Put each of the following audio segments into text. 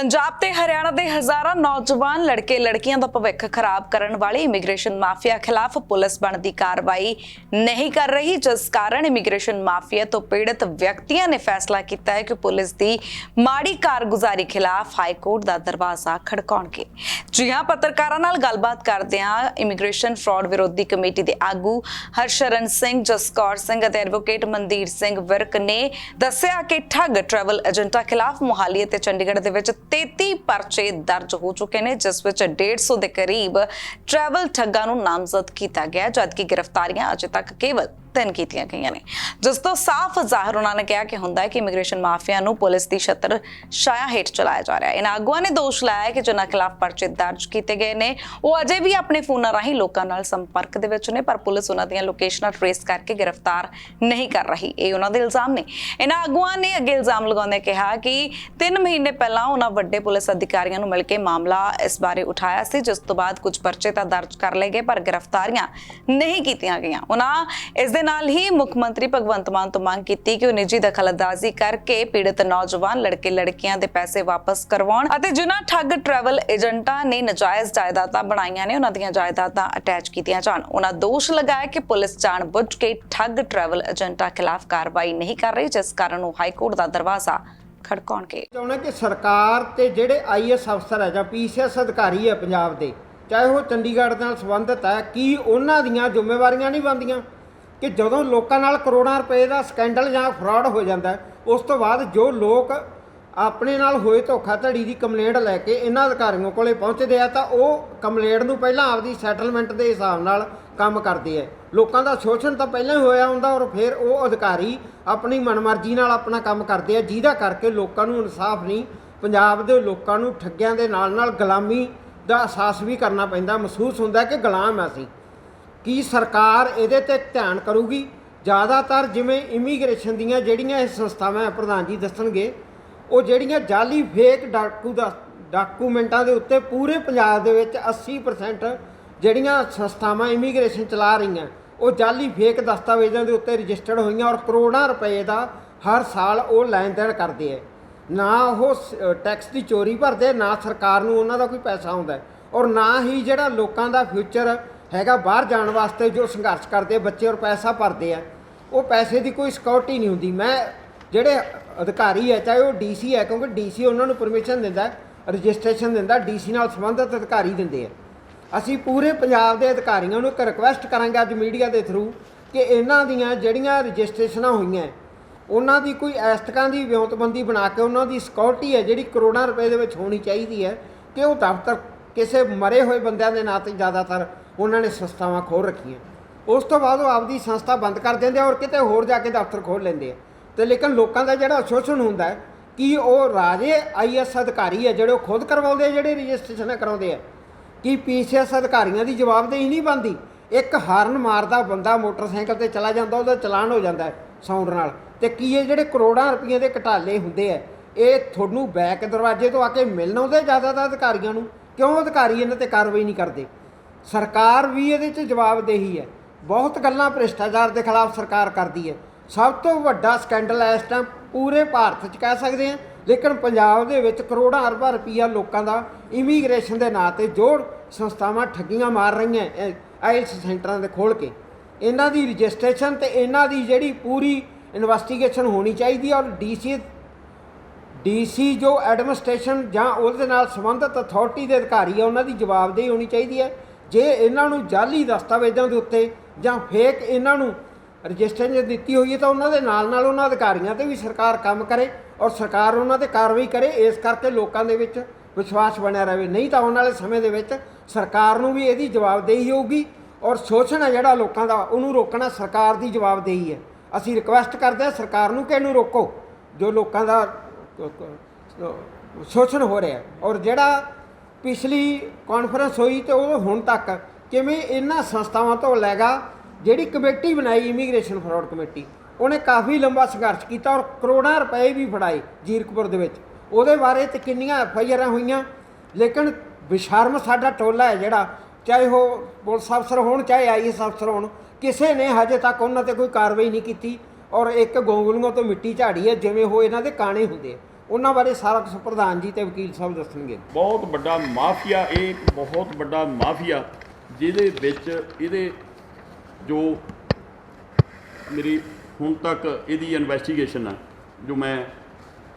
ਪੰਜਾਬ ਤੇ ਹਰਿਆਣਾ ਦੇ ਹਜ਼ਾਰਾਂ ਨੌਜਵਾਨ ਲੜਕੇ ਲੜਕੀਆਂ ਦਾ ਭਵਿੱਖ ਖਰਾਬ ਕਰਨ ਵਾਲੇ ਇਮੀਗ੍ਰੇਸ਼ਨ ਮਾਫੀਆ ਖਿਲਾਫ ਪੁਲਿਸ ਬਣਦੀ ਕਾਰਵਾਈ ਨਹੀਂ ਕਰ ਰਹੀ, ਜਿਸ ਕਾਰਨ ਇਮੀਗ੍ਰੇਸ਼ਨ ਮਾਫੀਆ ਤੋਂ ਪੀੜਤ ਵਿਅਕਤੀਆਂ ਨੇ ਫੈਸਲਾ ਕੀਤਾ ਹੈ ਕਿ ਪੁਲਿਸ ਦੀ ਮਾੜੀ ਕਾਰਗੁਜ਼ਾਰੀ ਖਿਲਾਫ ਹਾਈ ਕੋਰਟ ਦਾ ਦਰਵਾਜ਼ਾ ਖੜਕਾਉਣਗੇ। ਜੀ ਹਾਂ, ਪੱਤਰਕਾਰਾਂ ਨਾਲ ਗੱਲਬਾਤ ਕਰਦਿਆਂ ਇਮੀਗ੍ਰੇਸ਼ਨ ਫਰਾਡ ਵਿਰੋਧੀ ਕਮੇਟੀ ਦੇ ਆਗੂ ਹਰਸ਼ਰਨ ਸਿੰਘ, ਜਸਕੌਰ ਸਿੰਘ ਅਤੇ ਐਡਵੋਕੇਟ ਮਨਦੀਰ ਸਿੰਘ ਵਿਰਕ ਨੇ ਦੱਸਿਆ ਕਿ ਠੱਗ ਟਰੈਵਲ ਏਜੰਟਾਂ ਖਿਲਾਫ ਮੁਹਾਲੀ ਅਤੇ ਚੰਡੀਗੜ੍ਹ ਦੇ ਵਿੱਚ 33 ਪਰਚੇ ਦਰਜ ਹੋ ਚੁੱਕੇ ਨੇ, ਜਿਸ ਵਿੱਚ 150 ਦੇ ਕਰੀਬ ਟਰੈਵਲ ਠੱਗਾਂ ਨੂੰ ਨਾਮਜ਼ਦ ਕੀਤਾ ਗਿਆ ਜਦਕਿ ਗ੍ਰਿਫਤਾਰੀਆਂ ਅਜੇ ਤੱਕ ਕੇਵਲ ਤਿੰਨ ਕੀਤੀਆਂ ਗਈਆਂ ਨੇ। ਜਿਸ ਤੋਂ ਸਾਫ਼ ਜ਼ਾਹਰ ਉਹਨਾਂ ਨੇ ਕਿਹਾ ਕਿ ਹੁੰਦਾ ਹੈ ਕਿ ਇਮੀਗ੍ਰੇਸ਼ਨ ਮਾਫੀਆ ਨੂੰ ਪੁਲਿਸ ਦੀ ਛਤਰ ਛਾਇਆ ਹੇਠ ਚਲਾਇਆ ਜਾ ਰਿਹਾ ਹੈ। ਇਹਨਾਂ ਆਗੂਆਂ ਨੇ ਦੋਸ਼ ਲਾਇਆ ਕਿ ਜਿਨ੍ਹਾਂ ਖਿਲਾਫ ਪਰਚੇ ਦਰਜ ਕੀਤੇ ਗਏ ਨੇ, ਉਹ ਅਜੇ ਵੀ ਆਪਣੇ ਫੋਨਾਂ ਰਾਹੀਂ ਲੋਕਾਂ ਨਾਲ ਸੰਪਰਕ ਦੇ ਵਿੱਚ ਨੇ, ਪਰ ਪੁਲਿਸ ਉਹਨਾਂ ਦੀਆਂ ਲੋਕੇਸ਼ਨਾਂ ਟ੍ਰੇਸ ਕਰਕੇ ਗ੍ਰਿਫਤਾਰ ਨਹੀਂ ਕਰ ਰਹੀ। ਇਹ ਉਹਨਾਂ ਦੇ ਇਲਜ਼ਾਮ ਨੇ। ਇਹਨਾਂ ਆਗੂਆਂ ਨੇ ਅੱਗੇ ਇਲਜ਼ਾਮ ਲਗਾਉਂਦੇ ਕਿਹਾ ਕਿ 3 ਮਹੀਨੇ ਪਹਿਲਾਂ ਉਹਨਾਂ ਵੱਡੇ ਪੁਲਿਸ ਅਧਿਕਾਰੀਆਂ ਨੂੰ ਮਿਲ ਕੇ ਮਾਮਲਾ ਇਸ ਬਾਰੇ ਉਠਾਇਆ ਸੀ, ਜਿਸ ਤੋਂ ਬਾਅਦ ਕੁਝ ਪਰਚੇ ਤਾਂ ਦਰਜ ਕਰ ਲਏ ਗਏ, ਪਰ ਗ੍ਰਿਫਤਾਰੀਆਂ ਨਹੀਂ ਕੀਤੀਆਂ ਗਈਆਂ। ਉਹਨਾਂ ਇਸ ਦੇ ਨਾਲ ਹੀ ਮੁੱਖ ਮੰਤਰੀ ਭਗਵੰਤ ਮਾਨ ਤੋਂ ਮੰਗ ਕੀਤੀ ਕਿ ਉਹ ਨਿੱਜੀ ਦਖਲਅੰਦਾਜ਼ੀ ਕਰਕੇ ਪੀੜਤ ਨੌਜਵਾਨ ਲੜਕੇ ਲੜਕੀਆਂ ਦੇ ਪੈਸੇ ਵਾਪਸ ਕਰਵਾਉਣ ਅਤੇ ਜਿਨ੍ਹਾਂ ਠੱਗ ਟਰੈਵਲ ਏਜੰਟਾਂ ਨੇ ਨਜਾਇਜ਼ ਜਾਇਦਾਦਾਂ ਬਣਾਈਆਂ ਨੇ, ਉਹਨਾਂ ਦੀਆਂ ਜਾਇਦਾਦਾਂ ਅਟੈਚ ਕੀਤੀਆਂ ਜਾਣ। ਉਹਨਾਂ ਦੋਸ਼ ਲਗਾਇਆ ਕਿ ਪੁਲਿਸ ਜਾਣਬੁੱਝ ਕੇ ਠੱਗ ਟਰੈਵਲ ਏਜੰਟਾਂ ਖਿਲਾਫ ਕਾਰਵਾਈ ਨਹੀਂ ਕਰ ਰਹੀ, ਜਿਸ ਕਾਰਨ ਉਹ ਹਾਈ ਕੋਰਟ ਦਾ ਦਰਵਾਜ਼ਾ ਖੜਕਾਉਣਗੇ। ਚਾਹੁੰਦਾ ਕਿ ਸਰਕਾਰ ਤੇ ਜਿਹੜੇ ਆਈਐਸ ਅਫਸਰ ਹੈ ਜਾਂ ਪੀਸੀਐਸ ਅਧਿਕਾਰੀ ਹੈ ਪੰਜਾਬ ਦੇ, ਚਾਹੇ ਉਹ ਚੰਡੀਗੜ੍ਹ ਨਾਲ ਸੰਬੰਧਿਤ ਹੈ, ਕੀ ਉਹਨਾਂ ਦੀਆਂ ਜ਼ਿੰਮੇਵਾਰੀਆਂ ਨਹੀਂ ਬਣਦੀਆਂ? ਕਿ ਜਦੋਂ ਲੋਕਾਂ ਨਾਲ ਕਰੋੜਾਂ ਰੁਪਏ ਦਾ ਸਕੈਂਡਲ ਜਾਂ ਫਰਾਡ ਹੋ ਜਾਂਦਾ ਉਸ ਤੋਂ ਬਾਅਦ ਜੋ ਲੋਕ ਆਪਣੇ ਨਾਲ ਹੋਏ ਧੋਖਾਧੜੀ ਦੀ ਕੰਪਲੇਂਟ ਲੈ ਕੇ ਇਹਨਾਂ ਅਧਿਕਾਰੀਆਂ ਕੋਲੇ ਪਹੁੰਚਦੇ ਆ, ਤਾਂ ਉਹ ਕੰਪਲੇਂਟ ਨੂੰ ਪਹਿਲਾਂ ਆਪਦੀ ਸੈਟਲਮੈਂਟ ਦੇ ਹਿਸਾਬ ਨਾਲ ਕੰਮ ਕਰਦੇ ਆ। ਲੋਕਾਂ ਦਾ ਸ਼ੋਸ਼ਣ ਤਾਂ ਪਹਿਲਾਂ ਹੀ ਹੋਇਆ ਹੁੰਦਾ ਔਰ ਫਿਰ ਉਹ ਅਧਿਕਾਰੀ ਆਪਣੀ ਮਨਮਰਜ਼ੀ ਨਾਲ ਆਪਣਾ ਕੰਮ ਕਰਦੇ ਆ, ਜਿਹਦਾ ਕਰਕੇ ਲੋਕਾਂ ਨੂੰ ਇਨਸਾਫ ਨਹੀਂ, ਪੰਜਾਬ ਦੇ ਲੋਕਾਂ ਨੂੰ ਠੱਗਿਆਂ ਦੇ ਨਾਲ ਨਾਲ ਗੁਲਾਮੀ ਦਾ ਅਹਿਸਾਸ ਵੀ ਕਰਨਾ ਪੈਂਦਾ, ਮਹਿਸੂਸ ਹੁੰਦਾ ਕਿ ਗੁਲਾਮ ਆ ਅਸੀਂ। ਕੀ ਸਰਕਾਰ ਇਹਦੇ ਤੇ ਧਿਆਨ ਕਰੂਗੀ? ਜ਼ਿਆਦਾਤਰ ਜਿਵੇਂ ਇਮੀਗ੍ਰੇਸ਼ਨ ਦੀਆਂ ਜਿਹੜੀਆਂ ਇਹ ਸੰਸਥਾਵਾਂ ਹੈ, ਪ੍ਰਧਾਨ ਜੀ ਦੱਸਣਗੇ ਉਹ ਜਿਹੜੀਆਂ ਜਾਲੀ ਫੇਕ ਡਾਕੂ ਦਾ ਡਾਕੂਮੈਂਟਾਂ ਦੇ ਉੱਤੇ ਪੂਰੇ ਪੰਜਾਬ ਦੇ ਵਿੱਚ 80% ਜਿਹੜੀਆਂ ਸੰਸਥਾਵਾਂ ਇਮੀਗ੍ਰੇਸ਼ਨ ਚਲਾ ਰਹੀਆਂ ਉਹ ਜਾਲੀ ਫੇਕ ਦਸਤਾਵੇਜ਼ਾਂ ਦੇ ਉੱਤੇ ਰਜਿਸਟਰਡ ਹੋਈਆਂ ਔਰ ਕਰੋੜਾਂ ਰੁਪਏ ਦਾ ਹਰ ਸਾਲ ਉਹ ਲੈਣ ਦੇਣ ਕਰਦੇ ਹੈ। ਨਾ ਉਹ ਟੈਕਸ ਦੀ ਚੋਰੀ ਭਰਦੇ ਨਾ ਸਰਕਾਰ ਨੂੰ ਉਹਨਾਂ ਦਾ ਕੋਈ ਪੈਸਾ ਆਉਂਦਾ ਔਰ ਨਾ ਹੀ ਜਿਹੜਾ ਲੋਕਾਂ ਦਾ ਫਿਊਚਰ ਹੈਗਾ ਬਾਹਰ ਜਾਣ ਵਾਸਤੇ ਜੋ ਸੰਘਰਸ਼ ਕਰਦੇ ਬੱਚੇ ਔਰ ਪੈਸਾ ਭਰਦੇ ਆ, ਉਹ ਪੈਸੇ ਦੀ ਕੋਈ ਸਿਕਿਉਰਿਟੀ ਨਹੀਂ ਹੁੰਦੀ। ਮੈਂ ਜਿਹੜੇ ਅਧਿਕਾਰੀ ਹੈ, ਚਾਹੇ ਉਹ ਡੀਸੀ ਹੈ, ਕਿਉਂਕਿ ਡੀਸੀ ਉਹਨਾਂ ਨੂੰ ਪਰਮਿਸ਼ਨ ਦਿੰਦਾ ਰਜਿਸਟ੍ਰੇਸ਼ਨ ਦਿੰਦਾ ਡੀਸੀ ਨਾਲ ਸੰਬੰਧਿਤ ਅਧਿਕਾਰੀ ਦਿੰਦੇ ਆ। ਅਸੀਂ ਪੂਰੇ ਪੰਜਾਬ ਦੇ ਅਧਿਕਾਰੀਆਂ ਨੂੰ ਇੱਕ ਰਿਕੁਐਸਟ ਕਰਾਂਗੇ ਅੱਜ ਮੀਡੀਆ ਦੇ ਥਰੂ ਕਿ ਇਹਨਾਂ ਦੀਆਂ ਜਿਹੜੀਆਂ ਰਜਿਸਟ੍ਰੇਸ਼ਨਾਂ ਹੋਈਆਂ, ਉਹਨਾਂ ਦੀ ਕੋਈ ਐਸਟਕਾਂ ਦੀ ਵਿਉਂਤਬੰਦੀ ਬਣਾ ਕੇ ਉਹਨਾਂ ਦੀ ਸਿਕਿਉਰਿਟੀ ਹੈ, ਜਿਹੜੀ ਕਰੋੜਾਂ ਰੁਪਏ ਦੇ ਵਿੱਚ ਹੋਣੀ ਚਾਹੀਦੀ ਹੈ, ਕਿ ਉਹ ਦਫ਼ਤਰ ਕਿਸੇ ਮਰੇ ਹੋਏ ਬੰਦਿਆਂ ਦੇ ਨਾਂ ਤੇ ਜ਼ਿਆਦਾਤਰ ਉਹਨਾਂ ਨੇ ਸੰਸਥਾਵਾਂ ਖੋਲ ਰੱਖੀਆਂ। ਉਸ ਤੋਂ ਬਾਅਦ ਉਹ ਆਪਦੀ ਸੰਸਥਾ ਬੰਦ ਕਰ ਦਿੰਦੇ ਆ ਔਰ ਕਿਤੇ ਹੋਰ ਜਾ ਕੇ ਦਫ਼ਤਰ ਖੋਲ ਲੈਂਦੇ ਆ। ਤੇ ਲੇਕਿਨ ਲੋਕਾਂ ਦਾ ਜਿਹੜਾ ਸ਼ੋਸ਼ਣ ਹੁੰਦਾ ਹੈ ਕਿ ਉਹ ਰਾਜੇ ਆਈਐਸ ਅਧਿਕਾਰੀ ਹੈ ਜਿਹੜੇ ਉਹ ਖੁਦ ਕਰਵਾਉਂਦੇ ਆ, ਜਿਹੜੇ ਰਜਿਸਟ੍ਰੇਸ਼ਨਾਂ ਕਰਾਉਂਦੇ ਆ, ਕਿ ਪੀਸੀਐਸ ਅਧਿਕਾਰੀਆਂ ਦੀ ਜਵਾਬਦੇਹੀ ਨਹੀਂ ਬਣਦੀ। ਇੱਕ ਹਾਰਨ ਮਾਰਦਾ ਬੰਦਾ ਮੋਟਰਸਾਈਕਲ ਤੇ ਚਲਾ ਜਾਂਦਾ, ਉਹਦਾ ਚਲਾਨ ਹੋ ਜਾਂਦਾ ਸਾਊਂਡ ਨਾਲ। ਤੇ ਕੀ ਇਹ ਜਿਹੜੇ ਕਰੋੜਾਂ ਰੁਪਈਏ ਦੇ ਘਟਾਲੇ ਹੁੰਦੇ ਆ, ਇਹ ਤੁਹਾਨੂੰ ਬੈਕ ਦਰਵਾਜ਼ੇ ਤੋਂ ਆ ਕੇ ਮਿਲਣ ਆਉਂਦੇ ਜ਼ਿਆਦਾ ਤਾਂ ਅਧਿਕਾਰੀਆਂ ਨੂੰ? ਕਿਉਂ ਅਧਿਕਾਰੀ ਇਹਨਾਂ ਤੇ ਕਾਰਵਾਈ ਨਹੀਂ ਕਰਦੇ? ਸਰਕਾਰ ਵੀ ਇਹਦੇ 'ਚ ਜਵਾਬਦੇਹੀ ਹੈ। ਬਹੁਤ ਗੱਲਾਂ ਭ੍ਰਿਸ਼ਟਾਚਾਰ ਦੇ ਖਿਲਾਫ ਸਰਕਾਰ ਕਰਦੀ ਹੈ। ਸਭ ਤੋਂ ਵੱਡਾ ਸਕੈਂਡਲ ਇਸ ਟਾਈਮ ਪੂਰੇ ਭਾਰਤ 'ਚ ਕਹਿ ਸਕਦੇ ਹਾਂ, ਲੇਕਿਨ ਪੰਜਾਬ ਦੇ ਵਿੱਚ ਕਰੋੜਾਂ ਅਰਬਾਂ ਰੁਪਈਆ ਲੋਕਾਂ ਦਾ ਇਮੀਗ੍ਰੇਸ਼ਨ ਦੇ ਨਾਂ ਤੇ ਜੋੜ ਸੰਸਥਾਵਾਂ ਠੱਗੀਆਂ ਮਾਰ ਰਹੀਆਂ ਆਈਲਸ ਸੈਂਟਰਾਂ ਦੇ ਖੋਲ ਕੇ। ਇਹਨਾਂ ਦੀ ਰਜਿਸਟ੍ਰੇਸ਼ਨ ਤੇ ਇਹਨਾਂ ਦੀ ਜਿਹੜੀ ਪੂਰੀ ਇਨਵੈਸਟੀਗੇਸ਼ਨ ਹੋਣੀ ਚਾਹੀਦੀ ਹੈ ਔਰ ਡੀਸੀ ਡੀਸੀ ਜੋ ਐਡਮਿਨਿਸਟ੍ਰੇਸ਼ਨ ਜਾਂ ਉਹਦੇ ਨਾਲ ਸੰਬੰਧਿਤ ਅਥਾਰਟੀ ਦੇ ਅਧਿਕਾਰੀ ਆ, ਉਹਨਾਂ ਦੀ ਜਵਾਬਦੇਹੀ ਹੋਣੀ ਚਾਹੀਦੀ ਹੈ। ਜੇ ਇਹਨਾਂ ਨੂੰ ਜਾਲੀ ਦਸਤਾਵੇਜ਼ਾਂ ਦੇ ਉੱਤੇ ਜਾਂ ਫੇਕ ਇਹਨਾਂ ਨੂੰ ਰਜਿਸਟ੍ਰੇਸ਼ਨ ਦਿੱਤੀ ਹੋਈ ਹੈ ਤਾਂ ਉਹਨਾਂ ਦੇ ਨਾਲ ਨਾਲ ਉਹਨਾਂ ਅਧਿਕਾਰੀਆਂ ਤੇ ਵੀ ਸਰਕਾਰ ਕੰਮ ਕਰੇ ਔਰ ਸਰਕਾਰ ਉਹਨਾਂ ਤੇ ਕਾਰਵਾਈ ਕਰੇ, ਇਸ ਕਰਕੇ ਲੋਕਾਂ ਦੇ ਵਿੱਚ ਵਿਸ਼ਵਾਸ ਬਣਿਆ ਰਹੇ। ਨਹੀਂ ਤਾਂ ਆਉਣ ਵਾਲੇ ਸਮੇਂ ਦੇ ਵਿੱਚ ਸਰਕਾਰ ਨੂੰ ਵੀ ਇਹਦੀ ਜਵਾਬਦੇਹੀ ਹੋਊਗੀ ਔਰ ਸ਼ੋਸ਼ਣ ਹੈ ਜਿਹੜਾ ਲੋਕਾਂ ਦਾ, ਉਹਨੂੰ ਰੋਕਣਾ ਸਰਕਾਰ ਦੀ ਜਵਾਬਦੇਹੀ ਹੈ। ਅਸੀਂ ਰਿਕੁਐਸਟ ਕਰਦੇ ਹਾਂ ਸਰਕਾਰ ਨੂੰ ਕਿ ਇਹਨੂੰ ਰੋਕੋ, ਜੋ ਲੋਕਾਂ ਦਾ ਸ਼ੋਸ਼ਣ ਹੋ ਰਿਹਾ ਔਰ ਜਿਹੜਾ ਪਿਛਲੀ ਕਾਨਫਰੰਸ ਹੋਈ ਤੇ ਉਹ ਹੁਣ ਤੱਕ ਕਿਵੇਂ ਇਹਨਾਂ ਸੰਸਥਾਵਾਂ ਤੋਂ ਲੈਗਾ ਜਿਹੜੀ ਕਮੇਟੀ ਬਣਾਈ ਇਮੀਗ੍ਰੇਸ਼ਨ ਫਰਾਡ ਕਮੇਟੀ ਉਹਨੇ ਕਾਫੀ ਲੰਬਾ ਸੰਘਰਸ਼ ਕੀਤਾ ਔਰ ਕਰੋੜਾਂ ਰੁਪਏ ਵੀ ਫੜਾਏ ਜੀਰਕਪੁਰ ਦੇ ਵਿੱਚ। ਉਹਦੇ ਬਾਰੇ ਤੇ ਕਿੰਨੀਆਂ ਐਫ ਆਈ ਆਰਾਂ ਹੋਈਆਂ, ਲੇਕਿਨ ਬਿਸ਼ਰਮ ਸਾਡਾ ਟੋਲਾ ਹੈ ਜਿਹੜਾ, ਚਾਹੇ ਉਹ ਪੁਲਿਸ ਅਫਸਰ ਹੋਣ, ਚਾਹੇ ਆਈਐਸ ਅਫਸਰ ਹੋਣ, ਕਿਸੇ ਨੇ ਹਜੇ ਤੱਕ ਉਹਨਾਂ ਤੇ ਕੋਈ ਕਾਰਵਾਈ ਨਹੀਂ ਕੀਤੀ ਔਰ ਇੱਕ ਗੋਂਗਲੂਆਂ ਤੋਂ ਮਿੱਟੀ ਝਾੜੀ ਹੈ, ਜਿਵੇਂ ਉਹ ਇਹਨਾਂ ਦੇ ਕਾਣੇ ਹੁੰਦੇ ਆ। ਉਹਨਾਂ ਬਾਰੇ ਸਾਰਾ ਕੁਝ ਪ੍ਰਧਾਨ ਜੀ ਤੇ ਵਕੀਲ ਸਾਹਿਬ ਦੱਸਣਗੇ। ਬਹੁਤ ਵੱਡਾ ਮਾਫੀਆ, ਇਹ ਇੱਕ ਬਹੁਤ ਵੱਡਾ ਮਾਫੀਆ, ਜਿਹਦੇ ਵਿੱਚ ਇਹਦੇ ਜੋ ਮੇਰੀ ਹੁਣ ਤੱਕ ਇਹਦੀ ਇਨਵੈਸਟੀਗੇਸ਼ਨ ਆ, ਜੋ ਮੈਂ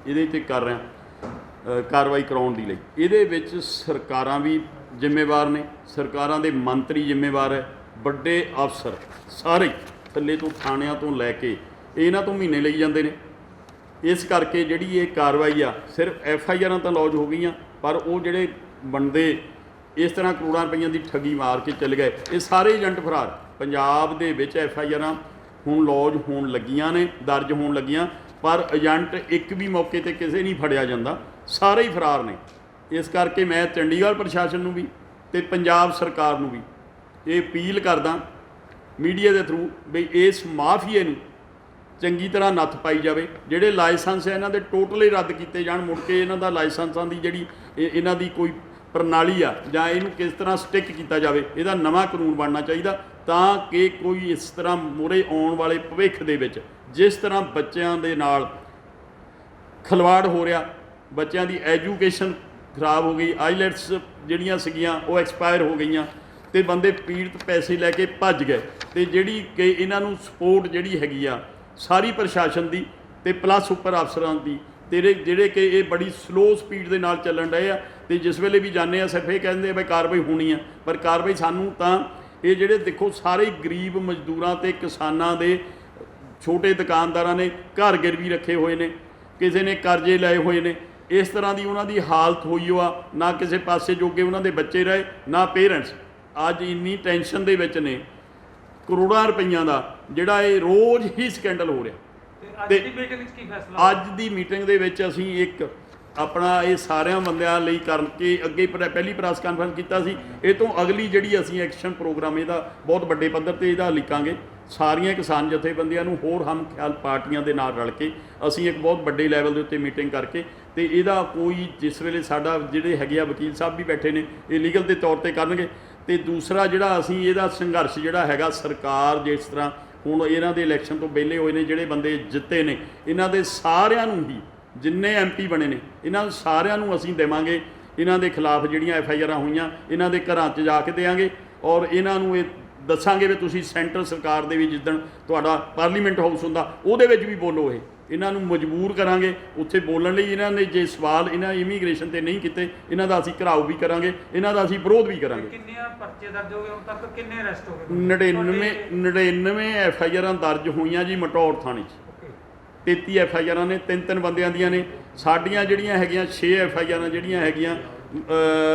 ਇਹਦੇ ਤੇ ਕਰ ਰਿਹਾ ਕਾਰਵਾਈ ਕਰਾਉਣ ਦੀ ਲਈ। ਇਹਦੇ ਵਿੱਚ ਸਰਕਾਰਾਂ ਵੀ ਜ਼ਿੰਮੇਵਾਰ ਨੇ, ਸਰਕਾਰਾਂ ਦੇ ਮੰਤਰੀ ਜ਼ਿੰਮੇਵਾਰ ਹੈ, ਵੱਡੇ ਅਫਸਰ ਸਾਰੇ ਥੱਲੇ ਤੋਂ ਥਾਣਿਆਂ ਤੋਂ ਲੈ ਕੇ ਇਹਨਾਂ ਤੋਂ ਮਹੀਨੇ ਲਈ ਜਾਂਦੇ ਨੇ। ਇਸ ਕਰਕੇ ਜਿਹੜੀ ਇਹ ਕਾਰਵਾਈ ਆ, ਸਿਰਫ ਐਫ ਆਈ ਆਰਾਂ ਤਾਂ ਲੌਜ ਹੋ ਗਈਆਂ, ਪਰ ਉਹ ਜਿਹੜੇ ਬੰਦੇ ਇਸ ਤਰ੍ਹਾਂ ਕਰੋੜਾਂ ਰੁਪਈਆਂ ਦੀ ਠੱਗੀ ਮਾਰ ਕੇ ਚੱਲ ਗਏ। ਇਹ ਸਾਰੇ ਏਜੰਟ ਫਰਾਰ। ਪੰਜਾਬ ਦੇ ਵਿੱਚ ਐਫ ਆਈ ਆਰਾਂ ਹੁਣ ਲੌਜ ਹੋਣ ਲੱਗੀਆਂ ਨੇ, ਦਰਜ ਹੋਣ ਲੱਗੀਆਂ, ਪਰ ਏਜੰਟ ਇੱਕ ਵੀ ਮੌਕੇ ਤੇ ਕਿਸੇ ਨਹੀਂ ਫੜਿਆ ਜਾਂਦਾ। ਸਾਰੇ ਹੀ ਫਰਾਰ ਨੇ। ਇਸ ਕਰਕੇ ਮੈਂ ਚੰਡੀਗੜ੍ਹ ਪ੍ਰਸ਼ਾਸਨ ਨੂੰ ਵੀ ਤੇ ਪੰਜਾਬ ਸਰਕਾਰ ਨੂੰ ਵੀ ਇਹ ਅਪੀਲ ਕਰਦਾ ਮੀਡੀਆ ਦੇ ਥਰੂ ਵੀ ਇਸ ਮਾਫੀਏ ਨੂੰ ਚੰਗੀ ਤਰ੍ਹਾਂ ਨੱਥ ਪਾਈ ਜਾਵੇ। ਜਿਹੜੇ ਲਾਇਸੈਂਸ ਹੈ ਇਹਨਾਂ ਦੇ ਟੋਟਲੀ ਰੱਦ ਕੀਤੇ ਜਾਣ। ਮੁੜ ਕੇ ਇਹਨਾਂ ਦਾ ਲਾਇਸੈਂਸਾਂ ਦੀ ਜਿਹੜੀ ਇਹ- ਇਹਨਾਂ ਦੀ ਕੋਈ ਪ੍ਰਣਾਲੀ ਆ, ਜਾਂ ਇਹਨੂੰ ਕਿਸ ਤਰ੍ਹਾਂ ਸਟਿਕ ਕੀਤਾ ਜਾਵੇ, ਇਹਦਾ ਨਵਾਂ ਕਾਨੂੰਨ ਬਣਨਾ ਚਾਹੀਦਾ ਤਾਂ ਕਿ ਕੋਈ ਇਸ ਤਰ੍ਹਾਂ ਮੂਹਰੇ ਆਉਣ ਵਾਲੇ ਭਵਿੱਖ ਦੇ ਵਿੱਚ, ਜਿਸ ਤਰ੍ਹਾਂ ਬੱਚਿਆਂ ਦੇ ਨਾਲ ਖਲਵਾੜ ਹੋ ਰਿਹਾ, ਬੱਚਿਆਂ ਦੀ ਐਜੂਕੇਸ਼ਨ ਖਰਾਬ ਹੋ ਗਈ, ਆਈਲੈਟਸ ਜਿਹੜੀਆਂ ਸੀਗੀਆਂ, ਉਹ ਐਕਸਪਾਇਰ ਹੋ ਗਈਆਂ ਤੇ ਬੰਦੇ ਪੀੜਤ ਪੈਸੇ ਲੈ ਕੇ ਭੱਜ ਗਏ ਤੇ ਜਿਹੜੀ ਕਿ ਇਹਨਾਂ ਨੂੰ ਸਪੋਰਟ ਜਿਹੜੀ ਹੈਗੀ ਆ ਸਾਰੀ ਪ੍ਰਸ਼ਾਸਨ ਦੀ ਤੇ ਪਲੱਸ ਉੱਪਰ ਅਫਸਰਾਂ ਦੀ। ਤੇਰੇ ਜਿਹੜੇ ਕਿ ਇਹ ਬੜੀ ਸਲੋ ਸਪੀਡ ਦੇ ਨਾਲ ਚੱਲਣ ਰਹੇ ਆ ਤੇ ਜਿਸ ਵੇਲੇ ਵੀ ਜਾਂਦੇ ਆ, ਸਿਰਫ ਇਹ ਕਹਿੰਦੇ ਆ ਵੀ ਕਾਰਵਾਈ ਹੋਣੀ ਆ। ਪਰ ਕਾਰਵਾਈ ਸਾਨੂੰ ਤਾਂ ਇਹ ਜਿਹੜੇ ਦੇਖੋ ਸਾਰੇ ਗਰੀਬ ਮਜ਼ਦੂਰਾਂ ਤੇ ਕਿਸਾਨਾਂ ਦੇ ਛੋਟੇ ਦੁਕਾਨਦਾਰਾਂ ਨੇ ਘਰ ਗਿਰਵੀ ਰੱਖੇ ਹੋਏ ਨੇ, ਕਿਸੇ ਨੇ ਕਰਜ਼ੇ ਲਏ ਹੋਏ ਨੇ। ਇਸ ਤਰ੍ਹਾਂ ਦੀ ਉਹਨਾਂ ਦੀ ਹਾਲਤ ਹੋਈ ਓ ਆ ਨਾ ਕਿਸੇ ਪਾਸੇ ਜੋਗੇ ਉਹਨਾਂ ਦੇ ਬੱਚੇ ਰਹੇ, ਨਾ ਪੇਰੈਂਟਸ ਅੱਜ ਇੰਨੀ ਟੈਨਸ਼ਨ ਦੇ ਵਿੱਚ ਨੇ ਕਰੋੜਾਂ ਰੁਪਈਆਂ ਦਾ ਜਿਹੜਾ ਇਹ ਰੋਜ਼ ਹੀ ਸਕੈਂਡਲ ਹੋ ਰਿਹਾ। ਤੇ ਅੱਜ ਦੀ ਮੀਟਿੰਗ ਵਿੱਚ ਕੀ ਫੈਸਲਾ? ਅੱਜ ਦੀ ਮੀਟਿੰਗ ਦੇ ਵਿੱਚ ਅਸੀਂ ਇੱਕ ਆਪਣਾ ਇਹ ਸਾਰਿਆਂ ਬੰਦਿਆਂ ਲਈ ਕਰਕੇ ਅੱਗੇ ਪਹਿਲੀ ਪ੍ਰੈਸ ਕਾਨਫਰੰਸ ਕੀਤਾ ਸੀ। ਇਹ ਤੋਂ ਅਗਲੀ ਜਿਹੜੀ ਅਸੀਂ ਐਕਸ਼ਨ ਪ੍ਰੋਗਰਾਮ ਇਹਦਾ ਬਹੁਤ ਵੱਡੇ ਪੱਧਰ ਤੇ ਇਹਦਾ ਲਿਖਾਂਗੇ। ਸਾਰੀਆਂ ਕਿਸਾਨ ਜਥੇਬੰਦੀਆਂ ਨੂੰ ਹੋਰ ਹਮ ਖਿਆਲ ਪਾਰਟੀਆਂ ਦੇ ਨਾਲ ਰਲ ਕੇ ਅਸੀਂ ਇੱਕ ਬਹੁਤ ਵੱਡੇ ਲੈਵਲ ਦੇ ਉੱਤੇ ਮੀਟਿੰਗ ਕਰਕੇ ਤੇ ਇਹਦਾ ਕੋਈ ਜਿਸ ਵੇਲੇ ਸਾਡਾ ਜਿਹੜੇ ਹੈਗੇ ਆ ਵਕੀਲ ਸਾਹਿਬ ਵੀ ਬੈਠੇ ਨੇ ਇਹ ਲੀਗਲ ਦੇ ਤੌਰ ਤੇ ਕਰਨਗੇ। ਤੇ ਦੂਸਰਾ ਜਿਹੜਾ ਅਸੀਂ ਇਹਦਾ ਸੰਘਰਸ਼ ਜਿਹੜਾ ਹੈਗਾ ਸਰਕਾਰ ਜਿਸ ਤਰ੍ਹਾਂ ਹੁਣ ਇਹਨਾਂ ਦੇ ਇਲੈਕਸ਼ਨ ਤੋਂ ਵਿਹਲੇ ਹੋਏ ਨੇ, ਜਿਹੜੇ ਬੰਦੇ ਜਿੱਤੇ ਨੇ, ਇਹਨਾਂ ਦੇ ਸਾਰਿਆਂ ਨੂੰ ਹੀ, ਜਿੰਨੇ ਐਮਪੀ ਬਣੇ ਨੇ, ਇਹਨਾਂ ਸਾਰਿਆਂ ਨੂੰ ਅਸੀਂ ਦੇਵਾਂਗੇ। ਇਹਨਾਂ ਦੇ ਖਿਲਾਫ ਜਿਹੜੀਆਂ ਐਫ ਆਈ ਆਰਾਂ ਹੋਈਆਂ, ਇਹਨਾਂ ਦੇ ਘਰਾਂ 'ਚ ਜਾ ਕੇ ਦੇਵਾਂਗੇ ਔਰ ਇਹਨਾਂ ਨੂੰ ਇਹ ਦੱਸਾਂਗੇ ਵੀ ਤੁਸੀਂ ਸੈਂਟਰ ਸਰਕਾਰ ਦੇ ਵੀ ਜਿੱਦਣ ਤੁਹਾਡਾ ਪਾਰਲੀਮੈਂਟ ਹਾਊਸ ਹੁੰਦਾ, ਉਹਦੇ ਵਿੱਚ ਵੀ ਬੋਲੋ ਇਹ। ਇਹਨਾਂ ਨੂੰ ਮਜਬੂਰ ਕਰਾਂਗੇ ਉੱਥੇ ਬੋਲਣ ਲਈ ਇਹਨਾਂ ਨੇ ਜੇ ਸਵਾਲ ਇਹਨਾਂ ਇਮੀਗ੍ਰੇਸ਼ਨ ਤੇ ਨਹੀਂ ਕੀਤੇ ਇਹਨਾਂ ਦਾ ਅਸੀਂ ਘਰਾਓ ਵੀ ਕਰਾਂਗੇ ਇਹਨਾਂ ਦਾ ਅਸੀਂ ਵਿਰੋਧ ਵੀ ਕਰਾਂਗੇ। ਕਿੰਨੀਆਂ ਪਰਚੇ ਦਰਜ ਹੋ ਗਏ ਹੁਣ ਤੱਕ ਕਿੰਨੇ ਅਰੈਸਟ ਹੋ ਗਏ? 99 99 ਐਫ ਆਈ ਆਰਾਂ ਦਰਜ ਹੋਈਆਂ ਜੀ ਮਟੌਰ ਥਾਣੇ 'ਚ। ਓਕੇ 33 ਐਫ ਆਈ ਆਰਾਂ ਨੇ ਤਿੰਨ ਤਿੰਨ ਬੰਦਿਆਂ ਦੀਆਂ ਨੇ। ਸਾਡੀਆਂ ਜਿਹੜੀਆਂ ਹੈਗੀਆਂ 6 ਐਫ ਆਈ ਆਰਾਂ ਜਿਹੜੀਆਂ ਹੈਗੀਆਂ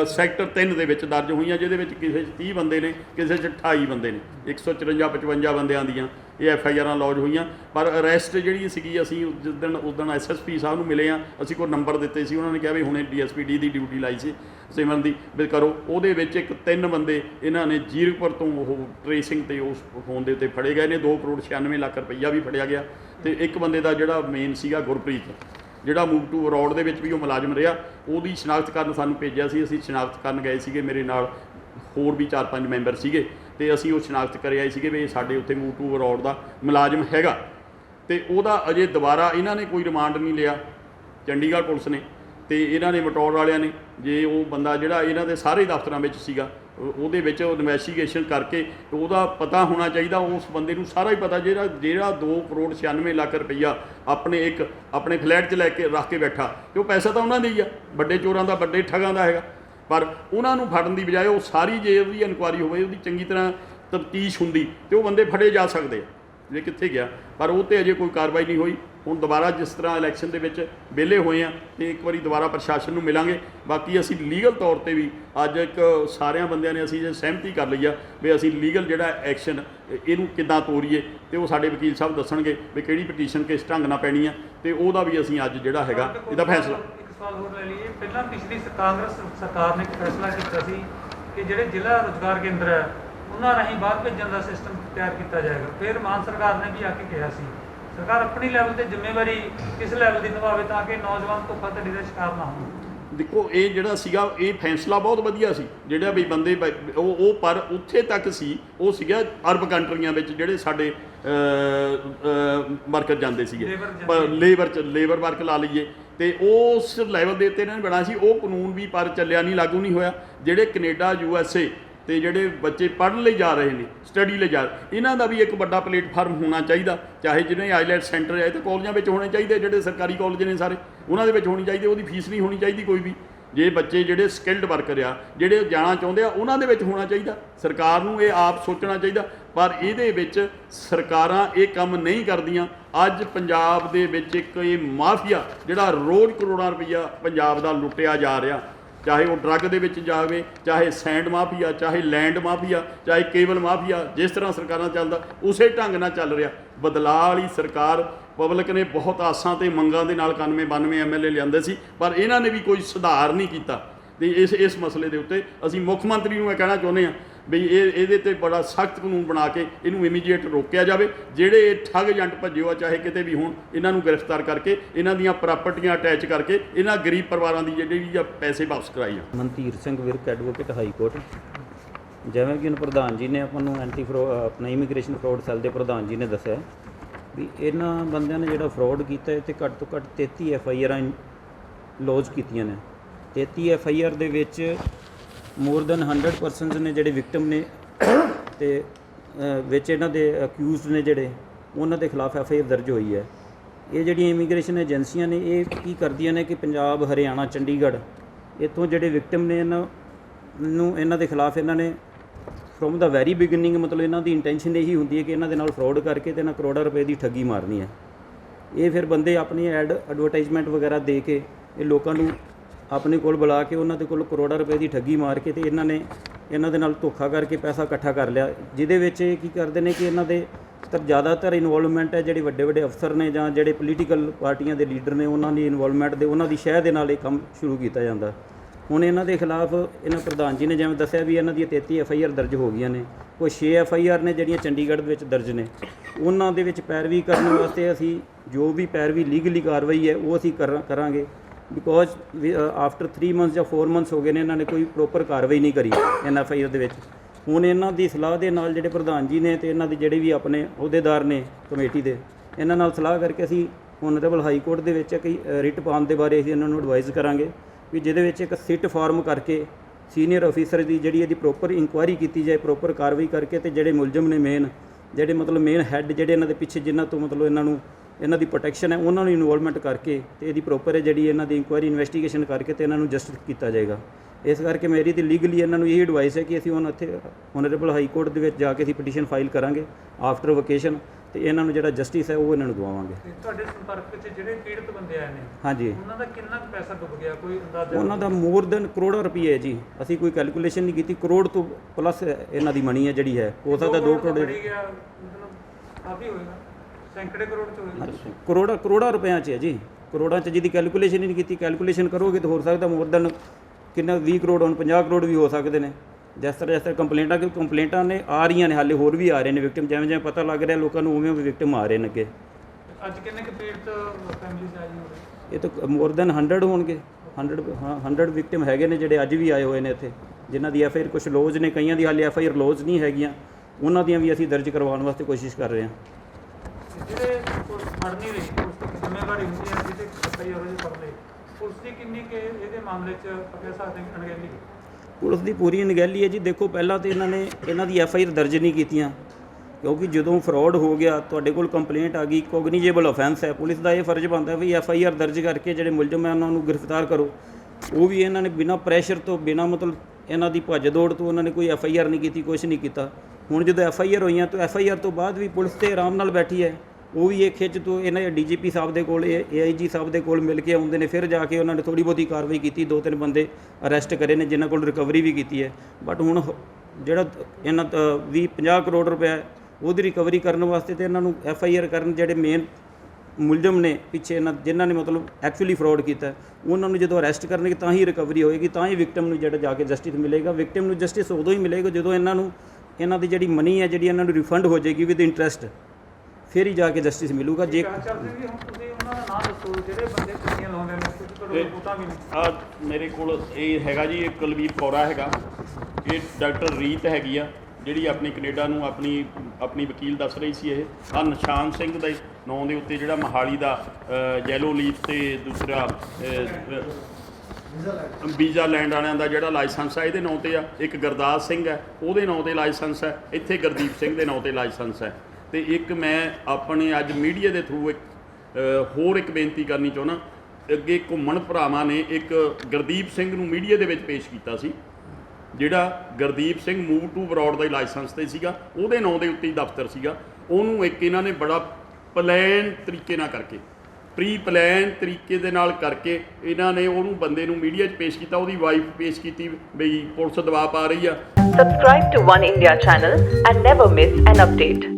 ਸੈਕਟਰ 3 ਦੇ ਵਿੱਚ ਦਰਜ ਹੋਈਆਂ, ਜਿਹਦੇ ਵਿੱਚ ਕਿਸੇ 'ਚ 30 ਬੰਦੇ ਨੇ, ਕਿਸੇ 'ਚ 28 ਬੰਦੇ ਨੇ। 154 55 ਬੰਦਿਆਂ ਦੀਆਂ ਇਹ ਐਫ ਆਈ ਆਰਾਂ ਲੌਜ ਹੋਈਆਂ। ਪਰ ਅਰੈਸਟ ਜਿਹੜੀ ਸੀਗੀ, ਅਸੀਂ ਜਿਸ ਦਿਨ, ਉਸ ਦਿਨ ਐਸਐਸਪੀ ਸਾਹਿਬ ਨੂੰ ਮਿਲੇ ਆ ਅਸੀਂ ਕੋਈ ਨੰਬਰ ਦਿੱਤੇ ਸੀ, ਉਹਨਾਂ ਨੇ ਕਿਹਾ ਵੀ ਹੁਣੇ ਡੀ ਐੱਸ ਪੀ ਡੀ ਦੀ ਡਿਊਟੀ ਲਾਈ ਸੀ, ਸਿਮਰਨ ਦੀ, ਵੀ ਕਰੋ। ਉਹਦੇ ਵਿੱਚ ਇੱਕ ਤਿੰਨ ਬੰਦੇ ਇਹਨਾਂ ਨੇ ਜੀਰਕਪੁਰ ਤੋਂ ਉਹ ਟ੍ਰੇਸਿੰਗ ਤੇ ਉਸ ਫੋਨ ਦੇ ਉੱਤੇ ਫੜੇ ਗਏ ਨੇ। 2 ਕਰੋੜ 96 ਲੱਖ ਰੁਪਈਆ ਵੀ ਫੜਿਆ ਗਿਆ। ਤੇ ਇੱਕ ਬੰਦੇ ਦਾ ਜਿਹੜਾ ਮੇਨ ਸੀਗਾ, ਗੁਰਪ੍ਰੀਤ। ਜਿਹੜਾ ਮੂਵ ਟੂ ਰੋਡ ਦੇ ਵਿੱਚ ਵੀ ਉਹ ਮੁਲਾਜ਼ਮ ਰਿਹਾ, ਉਹਦੀ ਸ਼ਨਾਖਤ ਕਰਨ ਸਾਨੂੰ ਭੇਜਿਆ ਸੀ, ਅਸੀਂ ਸ਼ਨਾਖਤ ਕਰਨ ਗਏ ਸੀਗੇ, ਮੇਰੇ ਨਾਲ ਹੋਰ ਵੀ ਚਾਰ ਪੰਜ ਮੈਂਬਰ ਸੀਗੇ ਤੇ ਅਸੀਂ ਉਹ ਸ਼ਨਾਖਤ ਕਰ ਆਏ ਸੀਗੇ ਵੀ ਸਾਡੇ ਉੱਥੇ ਮੂਵ ਟੂ ਰੋਡ ਦਾ ਮੁਲਾਜ਼ਮ ਹੈਗਾ। ਤੇ ਉਹਦਾ ਅਜੇ ਦੁਬਾਰਾ ਇਹਨਾਂ ਨੇ ਕੋਈ ਰਿਮਾਂਡ ਨਹੀਂ ਲਿਆ, ਚੰਡੀਗੜ੍ਹ ਪੁਲਿਸ ਨੇ ਤੇ ਇਹਨਾਂ ਨੇ ਮਟੌਰ ਵਾਲਿਆਂ ਨੇ, ਜੇ ਉਹ ਬੰਦਾ ਜਿਹੜਾ ਇਹਨਾਂ ਦੇ ਸਾਰੇ ਦਫ਼ਤਰਾਂ ਵਿੱਚ ਸੀਗਾ ਉਹਦੇ ਵਿੱਚ ਇਨਵੈਸਟੀਗੇਸ਼ਨ ਕਰਕੇ ਉਹਦਾ ਪਤਾ ਹੋਣਾ ਚਾਹੀਦਾ, ਉਸ ਬੰਦੇ ਨੂੰ ਸਾਰਾ ਹੀ ਪਤਾ ਜਿਹੜਾ ਜਿਹੜਾ 2 ਕਰੋੜ 96 ਲੱਖ ਰੁਪਈਆ ਆਪਣੇ ਇੱਕ, ਆਪਣੇ ਫਲੈਟ 'ਚ ਲੈ ਕੇ ਰੱਖ ਕੇ ਬੈਠਾ, ਤੇ ਉਹ ਪੈਸਾ ਤਾਂ ਉਹਨਾਂ ਦਾ ਹੀ ਆ, ਵੱਡੇ ਚੋਰਾਂ ਦਾ, ਵੱਡੇ ਠੱਗਾਂ ਦਾ ਹੈਗਾ। ਪਰ ਉਹਨਾਂ ਨੂੰ ਫੜਨ ਦੀ ਬਜਾਏ ਉਹ ਸਾਰੀ ਜੇ ਉਹਦੀ ਇਨਕੁਆਰੀ ਹੋਵੇ, ਉਹਦੀ ਚੰਗੀ ਤਰ੍ਹਾਂ ਤਫਤੀਸ਼ ਹੁੰਦੀ ਤੇ ਉਹ ਬੰਦੇ ਫੜੇ ਜਾ ਸਕਦੇ ਆ, ਜੇ ਕਿੱਥੇ ਗਿਆ। ਪਰ ਉਹ ਤੇ ਅਜੇ ਕੋਈ ਕਾਰਵਾਈ ਨਹੀਂ ਹੋਈ। ਹੁਣ ਦੁਬਾਰਾ ਜਿਸ ਤਰ੍ਹਾਂ ਇਲੈਕਸ਼ਨ ਦੇ ਵਿੱਚ ਵਿਹਲੇ ਹੋਏ ਆ ਤੇ ਇੱਕ ਵਾਰੀ ਦੁਬਾਰਾ ਪ੍ਰਸ਼ਾਸਨ ਨੂੰ ਮਿਲਾਂਗੇ। ਬਾਕੀ ਅਸੀਂ ਲੀਗਲ ਤੌਰ ਤੇ ਵੀ ਅੱਜ ਇੱਕ ਸਾਰਿਆਂ ਬੰਦਿਆਂ ਨੇ ਅਸੀਂ ਜੇ ਸਹਿਮਤੀ ਕਰ ਲਈ ਆ ਵੀ ਅਸੀਂ ਲੀਗਲ ਜਿਹੜਾ ਐਕਸ਼ਨ, ਇਹਨੂੰ ਕਿੱਦਾਂ ਤੋਰੀਏ ਤੇ ਉਹ ਸਾਡੇ ਵਕੀਲ ਸਾਹਿਬ ਦੱਸਣਗੇ ਵੀ ਕਿਹੜੀ ਪਟੀਸ਼ਨ ਕਿਸ ਢੰਗ ਨਾਲ ਪੈਣੀ ਆ ਤੇ ਉਹਦਾ ਵੀ ਅਸੀਂ ਅੱਜ ਜਿਹੜਾ ਹੈਗਾ ਇਹਦਾ ਫੈਸਲਾ। ਇੱਕ ਸਵਾਲ ਹੋਰ ਲੈ ਲਈਏ। ਪਹਿਲਾਂ ਪਿਛਲੀ ਕਾਂਗਰਸ ਸਰਕਾਰ ਨੇ ਇੱਕ ਫੈਸਲਾ ਕੀਤਾ ਸੀ ਕਿ ਜਿਹੜੇ ਜ਼ਿਲ੍ਹਾ ਰੋਜ਼ਗਾਰ ਕੇਂਦਰ ਹੈ ਉਹਨਾਂ ਰਾਹੀਂ ਬਾਹਰ ਭੇਜਣ ਦਾ ਸਿਸਟਮ ਤਿਆਰ ਕੀਤਾ ਜਾਏਗਾ। ਫਿਰ ਮਾਨ ਸਰਕਾਰ ਨੇ ਵੀ ਆ ਕੇ ਕਿਹਾ ਸੀ ਸਰਕਾਰ ਆਪਣੀ ਲੈਵਲ ਤੇ ਜ਼ਿੰਮੇਵਾਰੀ ਕਿਸ ਲੈਵਲ ਦੀ ਨਿਭਾਵੇ ਤਾਂ ਕਿ ਨੌਜਵਾਨ ਧੋਖਾਧੜੀ ਦਾ ਸ਼ਿਕਾਰ ਨਾ ਹੋਣ। ਦੇਖੋ ਇਹ ਜਿਹੜਾ ਸੀਗਾ ਇਹ ਫੈਸਲਾ ਬਹੁਤ ਵਧੀਆ ਸੀ। ਜਿਹੜਾ ਵੀ ਬੰਦੇ ਬ- ਉਹ ਉਹ ਪਰ ਉੱਥੇ ਤੱਕ ਸੀ ਉਹ ਸੀਗਾ ਅਰਬ ਕੰਟਰੀਆਂ ਵਿੱਚ ਜਿਹੜੇ ਸਾਡੇ ਵਰਕਰ ਜਾਂਦੇ ਸੀਗੇ। ਜਾਂਦੇ। ਪਰ ਲੇਬਰ ਚ ਲੇਬਰ ਵਰਕ ਲਾ ਲਈਏ। ਤੇ ਉਸ ਲੈਵਲ ਦੇ ਉੱਤੇ ਇਹਨਾਂ ਨੇ ਬਣਾ ਸੀ। ਉਹ ਕਾਨੂੰਨ ਵੀ ਪਰ ਚੱਲਿਆ ਨਹੀਂ ਲਾਗੂ ਨਹੀਂ ਹੋਇਆ। ਜਿਹੜੇ ਕੈਨੇਡਾ ਯੂ ਐਸ ਏ ਤੇ ਜਿਹੜੇ ਬੱਚੇ ਪੜ੍ਹਨ ਲਈ ਜਾ ਰਹੇ ਨੇ ਸਟੱਡੀ ਲਈ ਜਾ ਇਹਨਾਂ ਦਾ ਵੀ ਇੱਕ ਵੱਡਾ ਪਲੇਟਫਾਰਮ ਹੋਣਾ ਚਾਹੀਦਾ। ਚਾਹੇ ਜਿਹਨੇ ਆਈਲੈਟ ਸੈਂਟਰ ਹੈ ਤੇ ਕਾਲਜਾਂ ਵਿੱਚ ਹੋਣੇ ਚਾਹੀਦੇ ਜਿਹੜੇ ਸਰਕਾਰੀ ਕਾਲਜ ਨੇ ਸਾਰੇ, ਉਹਨਾਂ ਦੇ ਵਿੱਚ ਹੋਣੀ ਚਾਹੀਦੀ ਉਹਦੀ ਫੀਸ ਨਹੀਂ ਹੋਣੀ ਚਾਹੀਦੀ ਕੋਈ ਵੀ। ਜੇ ਬੱਚੇ ਜਿਹੜੇ ਸਕਿਲਡ ਵਰਕਰ ਆ, ਜਿਹੜੇ ਜਾਣਾ ਚਾਹੁੰਦੇ ਆ, ਉਹਨਾਂ ਦੇ ਵਿੱਚ ਹੋਣਾ ਚਾਹੀਦਾ। ਸਰਕਾਰ ਨੂੰ ਇਹ ਆਪ ਸੋਚਣਾ ਚਾਹੀਦਾ, ਪਰ ਇਹਦੇ ਵਿੱਚ ਸਰਕਾਰਾਂ ਇਹ ਕੰਮ ਨਹੀਂ ਕਰਦੀਆਂ। ਅੱਜ ਪੰਜਾਬ ਦੇ ਵਿੱਚ ਇੱਕ ਇਹ ਮਾਫੀਆ, ਜਿਹੜਾ ਰੋਜ਼ ਕਰੋੜਾਂ ਰੁਪਈਆ ਪੰਜਾਬ ਦਾ ਲੁੱਟਿਆ ਜਾ ਰਿਹਾ। ਚਾਹੇ ਉਹ ਡਰੱਗ ਦੇ ਵਿੱਚ ਜਾਵੇ, ਚਾਹੇ ਸੈਂਡ ਮਾਫੀਆ, ਚਾਹੇ ਲੈਂਡ ਮਾਫੀਆ, ਚਾਹੇ ਕੇਬਲ ਮਾਫੀਆ, ਜਿਸ ਤਰ੍ਹਾਂ ਸਰਕਾਰਾਂ ਚੱਲਦਾ, ਉਸੇ ਢੰਗ ਨਾਲ ਚੱਲ ਰਿਹਾ। ਬਦਲਾਅ ਵਾਲੀ ਸਰਕਾਰ ਪਬਲਿਕ ਨੇ ਬਹੁਤ ਆਸਾਂ ਤੇ ਮੰਗਾਂ ਦੇ ਨਾਲ 91 92 ਐਮਐਲਏ ਲਿਆਂਦੇ ਸੀ, ਪਰ ਇਹਨਾਂ ਨੇ ਵੀ ਕੋਈ ਸੁਧਾਰ ਨਹੀਂ ਕੀਤਾ। ਤੇ ਇਸ ਇਸ ਮਸਲੇ ਦੇ ਉੱਤੇ ਅਸੀਂ ਮੁੱਖ ਮੰਤਰੀ ਨੂੰ ਇਹ ਕਹਿਣਾ ਚਾਹੁੰਦੇ ਹਾਂ ਵੀ ਇਹ ਇਹਦੇ ਤੇ ਬੜਾ ਸਖਤ ਕਾਨੂੰਨ ਬਣਾ ਕੇ ਇਹਨੂੰ ਇਮੀਡੀਏਟ ਰੋਕਿਆ ਜਾਵੇ। ਜਿਹੜੇ ਇਹ ਠੱਗ ਏਜੰਟ ਭੱਜੇ ਆ, ਚਾਹੇ ਕਿਤੇ ਵੀ ਹੋਣ, ਇਹਨਾਂ ਨੂੰ ਗ੍ਰਿਫਤਾਰ ਕਰਕੇ, ਇਹਨਾਂ ਦੀਆਂ ਪ੍ਰਾਪਰਟੀਆਂ ਅਟੈਚ ਕਰਕੇ, ਇਹਨਾਂ ਗਰੀਬ ਪਰਿਵਾਰਾਂ ਦੀ ਜਿਹੜੀ ਆ ਪੈਸੇ ਵਾਪਸ ਕਰਾਈ ਜਾਣ। Mantir Singh Virk advocate high court. ਜਿਵੇਂ ਕਿ ਹੁਣ ਪ੍ਰਧਾਨ ਜੀ ਨੇ ਆਪਾਂ ਨੂੰ ਐਂਟੀ ਫਰੋ ਆਪਣਾ ਇਮੀਗ੍ਰੇਸ਼ਨ ਫਰਾਡ ਸੈੱਲ ਦੇ ਪ੍ਰਧਾਨ ਜੀ ਨੇ ਦੱਸਿਆ ਵੀ ਇਹਨਾਂ ਬੰਦਿਆਂ ਨੇ ਜਿਹੜਾ ਫਰਾਡ ਕੀਤਾ, ਇਹ ਤੇ ਘੱਟ ਤੋਂ ਘੱਟ 33 ਐਫ ਆਈ ਆਰਾਂ ਲੌਜ ਕੀਤੀਆਂ ਨੇ। 33 ਐਫ ਆਈ ਆਰ ਦੇ ਵਿੱਚ ਮੋਰ ਦੈਨ 100 ਪਰਸਨਸ ਨੇ ਜਿਹੜੇ ਵਿਕਟਮ ਨੇ ਤੇ ਵਿੱਚ ਇਹਨਾਂ ਦੇ ਅਕਿਊਜ਼ਡ ਨੇ ਜਿਹੜੇ, ਉਹਨਾਂ ਦੇ ਖਿਲਾਫ ਐਫ ਆਈ ਆਰ ਦਰਜ ਹੋਈ ਹੈ। ਇਹ ਜਿਹੜੀਆਂ ਇਮੀਗ੍ਰੇਸ਼ਨ ਏਜੰਸੀਆਂ ਨੇ, ਇਹ ਕੀ ਕਰਦੀਆਂ ਨੇ ਕਿ ਪੰਜਾਬ, ਹਰਿਆਣਾ, ਚੰਡੀਗੜ੍ਹ ਇੱਥੋਂ ਜਿਹੜੇ ਵਿਕਟਮ ਨੇ ਇਹਨਾਂ ਨੂੰ, ਇਹਨਾਂ ਦੇ ਖਿਲਾਫ ਇਹਨਾਂ ਨੇ ਫਰੋਮ ਦਾ ਵੈਰੀ ਬਿਗਨਿੰਗ ਮਤਲਬ ਇਹਨਾਂ ਦੀ ਇੰਟੈਂਸ਼ਨ ਇਹੀ ਹੁੰਦੀ ਹੈ ਕਿ ਇਹਨਾਂ ਦੇ ਨਾਲ ਫਰਾਡ ਕਰਕੇ ਤੇ ਇਹਨਾਂ ਕਰੋੜਾਂ ਰੁਪਏ ਦੀ ਠੱਗੀ ਮਾਰਨੀ ਹੈ। ਇਹ ਫਿਰ ਬੰਦੇ ਆਪਣੀ ਐਡ ਐਡਵਰਟਾਈਜ਼ਮੈਂਟ ਵਗੈਰਾ ਦੇ ਕੇ ਇਹ ਲੋਕਾਂ ਨੂੰ ਆਪਣੇ ਕੋਲ ਬੁਲਾ ਕੇ ਉਹਨਾਂ ਦੇ ਕੋਲ ਕਰੋੜਾਂ ਰੁਪਏ ਦੀ ਠੱਗੀ ਮਾਰ ਕੇ ਤੇ ਇਹਨਾਂ ਨੇ ਇਹਨਾਂ ਦੇ ਨਾਲ ਧੋਖਾ ਕਰਕੇ ਪੈਸਾ ਇਕੱਠਾ ਕਰ ਲਿਆ, ਜਿਹਦੇ ਵਿੱਚ ਇਹ ਕੀ ਕਰਦੇ ਨੇ ਕਿ ਇਹਨਾਂ ਦੇ ਤਾਂ ਜ਼ਿਆਦਾਤਰ ਇਨਵੋਲਵਮੈਂਟ ਹੈ ਜਿਹੜੇ ਵੱਡੇ ਵੱਡੇ ਅਫਸਰ ਨੇ ਜਾਂ ਜਿਹੜੇ ਪੋਲੀਟੀਕਲ ਪਾਰਟੀਆਂ ਦੇ ਲੀਡਰ ਨੇ, ਉਹਨਾਂ ਦੀ ਇਨਵੋਲਵਮੈਂਟ ਦੇ, ਉਹਨਾਂ ਦੀ ਸ਼ਹਿ ਦੇ ਨਾਲ ਇਹ ਕੰਮ ਸ਼ੁਰੂ ਕੀਤਾ ਜਾਂਦਾ। ਹੁਣ ਇਹਨਾਂ ਦੇ ਖਿਲਾਫ ਇਹਨਾਂ ਪ੍ਰਧਾਨ ਜੀ ਨੇ ਜਿਵੇਂ ਦੱਸਿਆ ਵੀ ਇਹਨਾਂ ਦੀਆਂ 33 ਐਫ ਆਈ ਆਰ ਦਰਜ ਹੋ ਗਈਆਂ ਨੇ, ਕੋਈ 6 ਐਫ ਆਈ ਆਰ ਨੇ ਜਿਹੜੀਆਂ ਚੰਡੀਗੜ੍ਹ ਦੇ ਵਿੱਚ ਦਰਜ ਨੇ, ਉਹਨਾਂ ਦੇ ਵਿੱਚ ਪੈਰਵੀ ਕਰਨ ਵਾਸਤੇ ਅਸੀਂ ਜੋ ਵੀ ਪੈਰਵੀ ਲੀਗਲੀ ਕਾਰਵਾਈ ਹੈ ਉਹ ਅਸੀਂ ਕਰ- ਕਰਾਂਗੇ। ਬਿਕੋਜ਼ ਆਫਟਰ 3 ਮੰਥਸ ਜਾਂ 4 ਮੰਥਸ ਹੋ ਗਏ ਨੇ, ਇਹਨਾਂ ਨੇ ਕੋਈ ਪ੍ਰੋਪਰ ਕਾਰਵਾਈ ਨਹੀਂ ਕਰੀ ਐਨ ਐਫ ਆਈ ਆਰ ਦੇ ਵਿੱਚ। ਹੁਣ ਇਹਨਾਂ ਦੀ ਸਲਾਹ ਦੇ ਨਾਲ ਜਿਹੜੇ ਪ੍ਰਧਾਨ ਜੀ ਨੇ ਤੇ ਇਹਨਾਂ ਦੇ ਜਿਹੜੇ ਵੀ ਆਪਣੇ ਅਹੁਦੇਦਾਰ ਨੇ ਕਮੇਟੀ ਦੇ, ਇਹਨਾਂ ਨਾਲ ਸਲਾਹ ਕਰਕੇ ਅਸੀਂ ਓਨਰੇਬਲ ਹਾਈ ਕੋਰਟ ਦੇ ਵਿੱਚ ਕਈ ਰਿਟ ਪਾਉਣ ਦੇ ਬਾਰੇ ਅਸੀਂ ਇਹਨਾਂ ਨੂੰ ਐਡਵਾਈਜ਼ ਕਰਾਂਗੇ ਵੀ ਜਿਹਦੇ ਵਿੱਚ ਇੱਕ ਸਿਟ ਫਾਰਮ ਕਰਕੇ ਸੀਨੀਅਰ ਅਫੀਸਰ ਦੀ ਜਿਹੜੀ ਇਹਦੀ ਪ੍ਰੋਪਰ ਇਨਕੁਆਇਰੀ ਕੀਤੀ ਜਾਏ ਪ੍ਰੋਪਰ ਕਾਰਵਾਈ ਕਰਕੇ ਤੇ ਜਿਹੜੇ ਮੁਲਜ਼ਮ ਨੇ ਮੇਨ ਜਿਹੜੇ ਮਤਲਬ ਮੇਨ ਹੈੱਡ ਜਿਹੜੇ ਇਹਨਾਂ ਦੇ ਪਿੱਛੇ ਜਿਨ੍ਹਾਂ ਤੋਂ ਮਤਲਬ ਇਹਨਾਂ ਨੂੰ ਇਹਨਾਂ ਦੀ ਪ੍ਰੋਟੈਕਸ਼ਨ ਹੈ ਉਹਨਾਂ ਨੂੰ ਇਨਵੋਲਵਮੈਂਟ ਕਰਕੇ ਤੇ ਇਹਦੀ ਪ੍ਰੋਪਰ ਹੈ ਜਿਹੜੀ ਇਹਨਾਂ ਦੀ ਇਨਕੁਆਇਰੀ ਇਨਵੈਸਟੀਗੇਸ਼ਨ ਕਰਕੇ ਤੇ ਇਹਨਾਂ ਨੂੰ ਜਸਟਿਸ ਕੀਤਾ ਜਾਏਗਾ। ਇਸ ਕਰਕੇ ਮੇਰੀ ਤੇ ਲੀਗਲੀ ਇਹਨਾਂ ਨੂੰ ਇਹ ਐਡਵਾਈਸ ਹੈ ਕਿ ਅਸੀਂ ਹੁਣ ਇੱਥੇ ਓਨਰੇਬਲ ਹਾਈ ਕੋਰਟ ਦੇ ਵਿੱਚ ਜਾ ਕੇ ਅਸੀਂ ਪਟੀਸ਼ਨ ਫਾਈਲ ਕਰਾਂਗੇ ਆਫਟਰ ਵਕੇਸ਼ਨ ਤੇ ਇਹਨਾਂ ਨੂੰ ਜਿਹੜਾ ਜਸਟਿਸ ਹੈ ਉਹ ਇਹਨਾਂ ਨੂੰ ਦਵਾਵਾਂਗੇ। ਤੁਹਾਡੇ ਸੰਪਰਕ ਵਿੱਚ ਜਿਹੜੇ ਪੀੜਤ ਬੰਦੇ ਆਏ ਨੇ ਹਾਂਜੀ। ਉਹਨਾਂ ਦਾ ਕਿੰਨਾ ਕੁ ਪੈਸਾ ਡੁੱਬ ਗਿਆ? ਕੋਈ ਅੰਦਾਜ਼ਾ? ਉਹਨਾਂ ਦਾ ਮੋਰ ਦੈਨ ਕਰੋੜਾਂ ਰੁਪਏ ਹੈ ਜੀ। ਅਸੀਂ ਕੋਈ ਕੈਲਕੂਲੇਸ਼ਨ ਨਹੀਂ ਕੀਤੀ। ਕਰੋੜ ਤੋਂ ਪਲੱਸ ਇਹਨਾਂ ਦੀ ਮਣੀ ਹੈ ਜਿਹੜੀ ਹੈ। ਹੋ ਸਕਦਾ 2 ਕਰੋੜ ਕਾਫੀ ਹੋਏਗਾ। ਸੈਂਕੜੇ ਕਰੋੜ ਚ ਹੋਏਗਾ ਕਰੋੜਾਂ ਕਰੋੜਾਂ ਰੁਪਇਆਂ 'ਚ ਹੈ ਜੀ। ਕਰੋੜਾਂ 'ਚ ਜਿਹਦੀ ਕੈਲਕੂਲੇਸ਼ਨ ਹੀ ਨਹੀਂ ਕੀਤੀ। ਕੈਲਕੂਲੇਸ਼ਨ ਕਰੋਗੇ ਤਾਂ ਹੋ ਸਕਦਾ ਮੋਰ ਦੈਨ ਕਿੰਨਾ 20 ਕਰੋੜ ਹੁਣ 50 ਕਰੋੜ ਵੀ ਹੋ ਸਕਦੇ ਨੇ। ਜਿਸ ਤਰ੍ਹਾਂ ਜਿਸ ਤਰ੍ਹਾਂ ਕੰਪਲੇਂਟਾਂ ਕਿ ਕੰਪਲੇਂਟਾਂ ਨੇ ਆ ਰਹੀਆਂ ਨੇ ਹਾਲੇ ਹੋਰ ਵੀ ਆ ਰਹੇ ਨੇ ਵਿਕਟਮ ਜਿਵੇਂ ਜਿਵੇਂ ਪਤਾ ਲੱਗ ਰਿਹਾ ਲੋਕਾਂ ਨੂੰ ਉਵੇਂ ਉਵੇਂ ਵਿਕਟਮ ਆ ਰਹੇ ਨੇ ਅੱਗੇ। ਅੱਜ ਕਿੰਨੇ ਕੁ ਪੀੜਤ ਫੈਮਿਲੀਜ਼ ਆਈ ਹੋਵੇ ਇਹ ਤਾਂ ਮੋਰ ਦੈਨ 100 ਹੋਣਗੇ। 100 ਹਾਂ 100 ਵਿਕਟਮ ਹੈਗੇ ਨੇ ਜਿਹੜੇ ਅੱਜ ਵੀ ਆਏ ਹੋਏ ਨੇ ਇੱਥੇ। ਜਿਨ੍ਹਾਂ ਦੀ ਐਫ ਆਈ ਆਰ ਕੁਝ ਲੋਜ਼ ਨੇ ਕਈਆਂ ਦੀ ਹਾਲੇ ਐਫ ਆਈ ਆਰ ਲੋਜ਼ ਨਹੀਂ ਹੈਗੀਆਂ। ਉਹਨਾਂ ਦੀਆਂ ਵੀ ਅਸੀਂ ਦਰਜ ਕਰਵਾਉਣ ਵਾਸਤੇ ਕੋਸ਼ਿਸ਼ ਕਰ ਰਹੇ ਹਾਂ। ਜਿਹੜੇ ਪੁਲਿਸ ਫੜ ਨਹੀਂ ਰਹੀ ਪੁਲਿਸ ਦੀ ਜ਼ਿੰਮੇਵਾਰੀ ਹੁੰਦੀ ਹੈ ਜਿਹਦੇ ਕਈ ਹੋਰ ਜੇ ਪੁਲਿਸ ਦੀ ਕਿੰਨੀ ਕਿ ਇਹਦੇ ਮਾਮਲੇ 'ਚ ਆਪਾਂ ਸਕਦੇ ਅਣਗਹਿਲੀ? ਪੁਲਿਸ ਦੀ ਪੂਰੀ ਨਿਗਹਿਲੀ ਹੈ ਜੀ। ਦੇਖੋ, ਪਹਿਲਾਂ ਤੇ ਇਹਨਾਂ ਨੇ ਇਹਨਾਂ ਦੀ ਐਫ ਆਈ ਆਰ ਦਰਜ ਨਹੀਂ ਕੀਤੀਆਂ, ਕਿਉਂਕਿ ਜਦੋਂ ਫਰਾਡ ਹੋ ਗਿਆ, ਤੁਹਾਡੇ ਕੋਲ ਕੰਪਲੇਂਟ ਆ ਗਈ ਕੋਗਨੀਜੇਬਲ ਆਫੈਂਸ ਹੈ। ਪੁਲਿਸ ਦਾ ਇਹ ਫਰਜ਼ ਬਣਦਾ ਵੀ ਐਫ ਆਈ ਆਰ ਦਰਜ ਕਰਕੇ ਜਿਹੜੇ ਮੁਲਜ਼ਮ ਹੈ, ਉਹਨਾਂ ਨੂੰ ਗ੍ਰਿਫਤਾਰ ਕਰੋ। ਉਹ ਵੀ ਇਹਨਾਂ ਨੇ ਬਿਨਾਂ ਪ੍ਰੈਸ਼ਰ ਤੋਂ, ਬਿਨਾਂ ਮਤਲਬ ਇਹਨਾਂ ਦੀ ਭੱਜ ਦੌੜ ਤੋਂ ਉਹਨਾਂ ਨੇ ਕੋਈ ਐਫ ਆਈ ਆਰ ਨਹੀਂ ਕੀਤੀ ਕੁਝ ਨਹੀਂ ਕੀਤਾ। ਹੁਣ ਜਦੋਂ ਐਫ ਆਈ ਆਰ ਹੋਈਆਂ, ਤਾਂ ਐਫ ਆਈ ਆਰ ਤੋਂ ਬਾਅਦ ਵੀ ਪੁਲਿਸ ਤੇ ਆਰਾਮ ਨਾਲ ਬੈਠੀ ਹੈ। ਉਹ ਵੀ ਇਹ ਖਿੱਚ ਤੋਂ ਇਹਨਾਂ ਦੇ ਡੀਜੀਪੀ ਸਾਹਿਬ ਦੇ ਕੋਲ ਏ ਆਈ ਜੀ ਸਾਹਿਬ ਦੇ ਕੋਲ ਮਿਲ ਕੇ ਆਉਂਦੇ ਨੇ, ਫਿਰ ਜਾ ਕੇ ਉਹਨਾਂ ਨੇ ਥੋੜੀ ਬਹੁਤੀ ਕਾਰਵਾਈ ਕੀਤੀ, ਦੋ ਤਿੰਨ ਬੰਦੇ ਅਰੈਸਟ ਕਰੇ ਨੇ, ਜਿਨ੍ਹਾਂ ਕੋਲ ਰਿਕਵਰੀ ਵੀ ਕੀਤੀ ਹੈ। ਬਟ ਹੁਣ ਜਿਹੜਾ ਇਹਨਾਂ 20 50 ਕਰੋੜ ਰੁਪਏ ਉਹਦੀ ਰਿਕਵਰੀ ਕਰਨ ਵਾਸਤੇ ਤੇ ਇਹਨਾਂ ਨੂੰ ਐਫ ਆਈ ਆਰ ਕਰਨ ਜਿਹੜੇ ਮੇਨ ਮੁਲਜ਼ਮ ਨੇ ਪਿੱਛੇ ਇਹਨਾਂ, ਜਿਨ੍ਹਾਂ ਨੇ ਮਤਲਬ ਐਕਚੁਅਲੀ ਫਰਾਡ ਕੀਤਾ, ਉਹਨਾਂ ਨੂੰ ਜਦੋਂ ਅਰੈਸਟ ਕਰਨਗੇ ਤਾਂ ਹੀ ਰਿਕਵਰੀ ਹੋਏਗੀ, ਤਾਂ ਹੀ ਵਿਕਟਮ ਨੂੰ ਜਿਹੜਾ ਜਾ ਕੇ ਜਸਟਿਸ ਮਿਲੇਗਾ। ਵਿਕਟਮ ਨੂੰ ਜਸਟਿਸ ਉਦੋਂ ਹੀ ਮਿਲੇਗਾ ਜਦੋਂ ਇਹਨਾਂ ਨੂੰ, ਇਹਨਾਂ ਦੀ ਜਿਹੜੀ ਮਨੀ ਹੈ, ਜਿਹੜੀ ਇਹਨਾਂ ਨੂੰ ਰਿਫੰਡ ਹੋ ਜਾਏਗੀ ਵਿਦ ਇੰਟਰਸਟ ਫਿਰ ਹੀ ਜਾ ਕੇ ਜਸਟਿਸ ਮਿਲੂਗਾ ਜੇ ਕਿਆ ਚੱਲਦੇ ਵੀ ਹੁਣ ਤੁਸੀਂ ਉਹਨਾਂ ਦਾ ਨਾਮ ਦੱਸੋ ਜਿਹੜੇ ਬੰਦੇ ਚੁੱਕੀਆਂ ਲਾਉਂਦੇ ਨੇ ਕੁਝ ਤੁਹਾਡੇ ਕੋਲ ਪਤਾ ਵੀ ਨਹੀਂ। ਆ ਮੇਰੇ ਕੋਲ ਇਹ ਹੈਗਾ ਜੀ ਇਹ ਕੁਲਵੀਰ ਕੌਰਾ ਹੈਗਾ। ਇਹ ਡਾਕਟਰ ਰੀਤ ਹੈਗੀ ਆ ਜਿਹੜੀ ਆਪਣੀ ਕੈਨੇਡਾ ਨੂੰ ਆਪਣੀ ਆਪਣੀ ਵਕੀਲ ਦੱਸ ਰਹੀ ਸੀ ਇਹ। ਆ ਨਿਸ਼ਾਨ ਸਿੰਘ ਦਾ ਨਾਂ ਦੇ ਉੱਤੇ ਜਿਹੜਾ ਮਹਾਲੀ ਦਾ ਜੈਲੋ ਲੀਫ ਤੇ ਦੂਸਰਾ ਵੀਜ਼ਾ ਲੈਂਡ ਵਾਲਿਆਂ ਦਾ ਜਿਹੜਾ ਲਾਇਸੈਂਸ ਹੈ ਇਹਦੇ ਨਾਂ ਤੇ ਆ। ਇੱਕ ਗੁਰਦਾਸ ਸਿੰਘ ਹੈ ਉਹਦੇ ਨਾਂ ਤੇ ਲਾਇਸੈਂਸ ਹੈ। ਇੱਥੇ ਗੁਰਦੀਪ ਸਿੰਘ ਦੇ ਨਾਂ ਤੇ ਲਾਇਸੈਂਸ ਹੈ। ਤੇ ਇੱਕ ਮੈਂ ਆਪਣੇ ਅੱਜ ਮੀਡੀਆ ਦੇ ਥਰੂ ਇੱਕ ਹੋਰ ਇੱਕ ਬੇਨਤੀ ਕਰਨੀ ਚਾਹੁੰਦਾ। ਅੱਗੇ ਘੁੰਮਣ ਭਰਾਵਾਂ ਨੇ ਇੱਕ ਗੁਰਦੀਪ ਸਿੰਘ ਨੂੰ ਮੀਡੀਆ ਦੇ ਵਿੱਚ ਪੇਸ਼ ਕੀਤਾ ਸੀ, ਜਿਹੜਾ Gurdeep Singh move to abroad the licence ਤੇ ਸੀਗਾ, ਉਹਦੇ ਨਾਂ ਦੇ ਉੱਤੇ ਦਫ਼ਤਰ ਸੀਗਾ। ਉਹਨੂੰ ਇੱਕ ਇਹਨਾਂ ਨੇ ਬੜਾ ਪਲਾਨ ਤਰੀਕੇ ਨਾਲ ਕਰਕੇ ਪ੍ਰੀ ਪਲਾਨ ਤਰੀਕੇ ਦੇ ਨਾਲ ਕਰਕੇ ਇਹਨਾਂ ਨੇ ਉਹਨੂੰ ਬੰਦੇ ਨੂੰ ਮੀਡੀਆ 'ਚ ਪੇਸ਼ ਕੀਤਾ, ਉਹਦੀ ਵਾਈਫ ਪੇਸ਼ ਕੀਤੀ ਬਈ ਪੁਲਿਸ ਦਬਾਅ ਪਾ ਰਹੀ ਆ। Subscribe to One India channel and never miss an update.